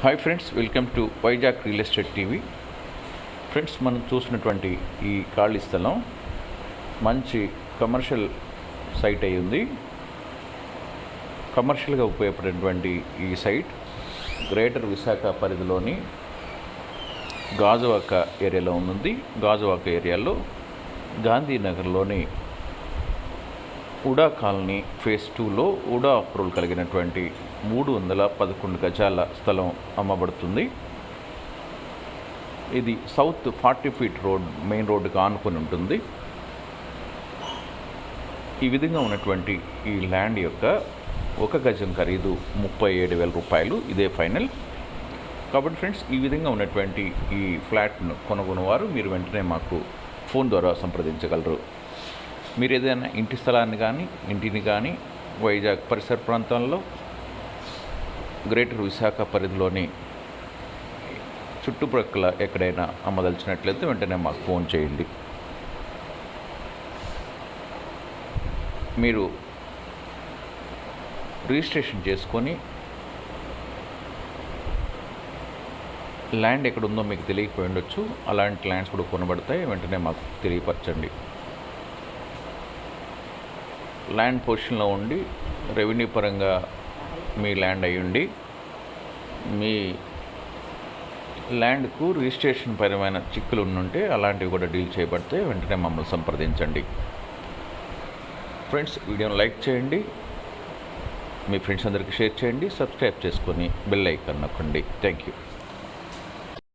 Hi friends welcome to Vizag real estate TV friends మనం చూసినటువంటి ఈ ఖాళీ స్థలం మంచి కమర్షియల్ సైట్ అయి ఉంది. కమర్షియల్గా ఉపయోగపడేటువంటి ఈ సైట్ గ్రేటర్ విశాఖ పరిధిలోని గాజువాక ఏరియాలో ఉంది. గాజువాక ఏరియాలో గాంధీనగర్లోని ఉడా కాలనీ ఫేజ్ టూలో ఉడా అప్రూవల్ కలిగినటువంటి మూడు వందల పదకొండు గజాల స్థలం అమ్మబడుతుంది. ఇది south forty feet road main రోడ్డుకు ఆనుకొని ఉంటుంది. ఈ విధంగా ఉన్నటువంటి ఈ ల్యాండ్ యొక్క ఒక గజం ఖరీదు ముప్పై ఏడు వేల రూపాయలు ఇదే ఫైనల్. కాబట్టి ఫ్రెండ్స్ ఈ విధంగా ఉన్నటువంటి ఈ ఫ్లాట్ను కొనుగొనేవారు మీరు వెంటనే మాకు ఫోన్ ద్వారా సంప్రదించగలరు. మీరు ఏదైనా ఇంటి స్థలాన్ని కానీ ఇంటిని కానీ వైజాగ్ పరిసర ప్రాంతంలో గ్రేటర్ విశాఖ పరిధిలోని చుట్టుప్రక్కల ఎక్కడైనా అమ్మదలిచినట్లయితే వెంటనే మాకు ఫోన్ చేయండి. మీరు రిజిస్ట్రేషన్ చేసుకొని ల్యాండ్ ఎక్కడ ఉందో మీకు తెలియకపోయి ఉండొచ్చు. అలాంటి ల్యాండ్స్ కూడా కొనబడతాయి. వెంటనే మాకు తెలియపరచండి. ల్యాండ్ పొజిషన్లో ఉండి రెవెన్యూ పరంగా మీ ల్యాండ్ అయ్యుండి మీ ల్యాండ్కు రిజిస్ట్రేషన్ పరమైన చిక్కులు ఉంటే అలాంటివి కూడా డీల్ చేయబడితే వెంటనే మమ్మల్ని సంప్రదించండి. ఫ్రెండ్స్ వీడియోని లైక్ చేయండి. మీ ఫ్రెండ్స్ అందరికీ షేర్ చేయండి. సబ్స్క్రైబ్ చేసుకొని బెల్ ఐకాన్ నొక్కండి. Thank you.